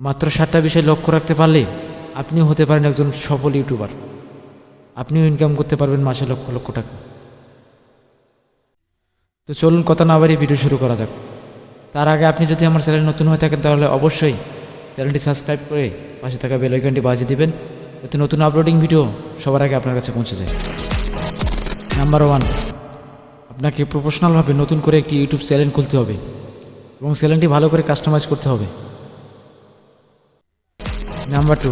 মাত্র সাতটা বিষয় লক্ষ্য রাখতে পারলে আপনিও হতে পারেন একজন সফল ইউটিউবার। আপনিও ইনকাম করতে পারবেন মাসে লক্ষ লক্ষ টাকা। তো চলুন কথা না বাড়িয়ে ভিডিও শুরু করা যাক। তার আগে আপনি যদি আমার চ্যানেল নতুন হয়ে থাকেন তাহলে অবশ্যই চ্যানেলটি সাবস্ক্রাইব করে পাশে থাকা বেল আইকনটি বাজিয়ে দিবেন। যাতে নতুন আপলোডিং ভিডিও সবার আগে আপনার কাছে পৌঁছে যায়। নাম্বার ওয়ান আপনাকে প্রফেশনালভাবে নতুন করে একটি ইউটিউব চ্যানেল খুলতে হবে এবং চ্যানেলটি ভালো করে কাস্টমাইজ করতে হবে। নাম্বার টু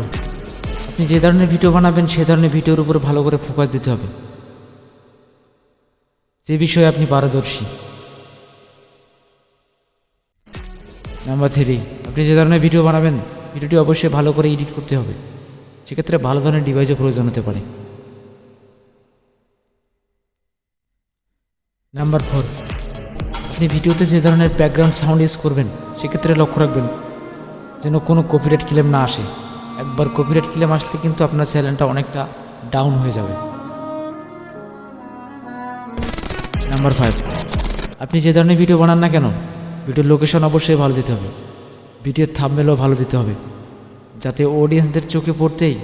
আপনি যে ধরনের ভিডিও বানাবেন, সে ধরনের ভিডিওর উপরে ভালো করে ফোকাস দিতে হবে। যে বিষয়ে আপনি পারদর্শী। নাম্বার থ্রি আপনি যে ধরনের ভিডিও বানাবেন ভিডিওটি অবশ্যই ভালো করে এডিট করতে হবে। সেক্ষেত্রে ভালো ধরনের ডিভাইসও প্রয়োজন হতে পারে। নাম্বার ফোর আপনি ভিডিওতে যে ধরনের ব্যাকগ্রাউন্ড সাউন্ড ইউজ করবেন, সেক্ষেত্রে লক্ষ্য রাখবেন যেন কোনো কপিরাইট ক্লেম না আসে। একবার কপিরাইট ক্লেম আসলে কিন্তু আপনার চ্যানেলটা অনেকটা ডাউন হয়ে যাবে। নাম্বার ফাইভ আপনি যে ধরনের ভিডিও বানান না কেন ভিডিওর লোকেশন অবশ্যই ভালো দিতে হবে। ভিডিওর থামমেলও ভালো দিতে হবে। যাতে অডিয়েন্সদের চোখে পড়তেই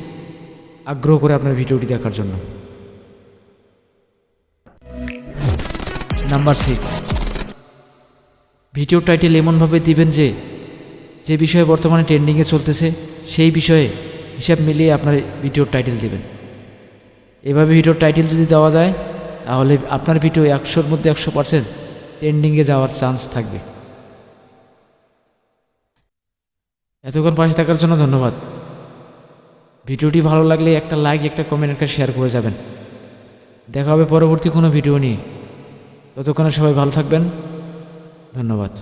আগ্রহ করে আপনার ভিডিওটি দেখার জন্য। নাম্বার সিক্স ভিডিও টাইটেল এমনভাবে দিবেন যে যে বিষয়ে বর্তমানে ট্রেন্ডিংয়ে চলতেছে, সেই বিষয়ে হিসাব মিলিয়ে আপনার ভিডিওর টাইটেল দেবেন। এভাবে ভিডিওর টাইটেল যদি দেওয়া যায়, তাহলে আপনার ভিডিও একশোর মধ্যে একশো পার্সেন্ট ট্রেন্ডিংয়ে যাওয়ার চান্স থাকবে। এতক্ষণ পাশে থাকার জন্য ধন্যবাদ। ভিডিওটি ভালো লাগলে একটা লাইক একটা কমেন্ট একটা শেয়ার করে যাবেন। দেখা হবে পরবর্তী কোনো ভিডিও নিয়ে। ততক্ষণে সবাই ভালো থাকবেন। ধন্যবাদ।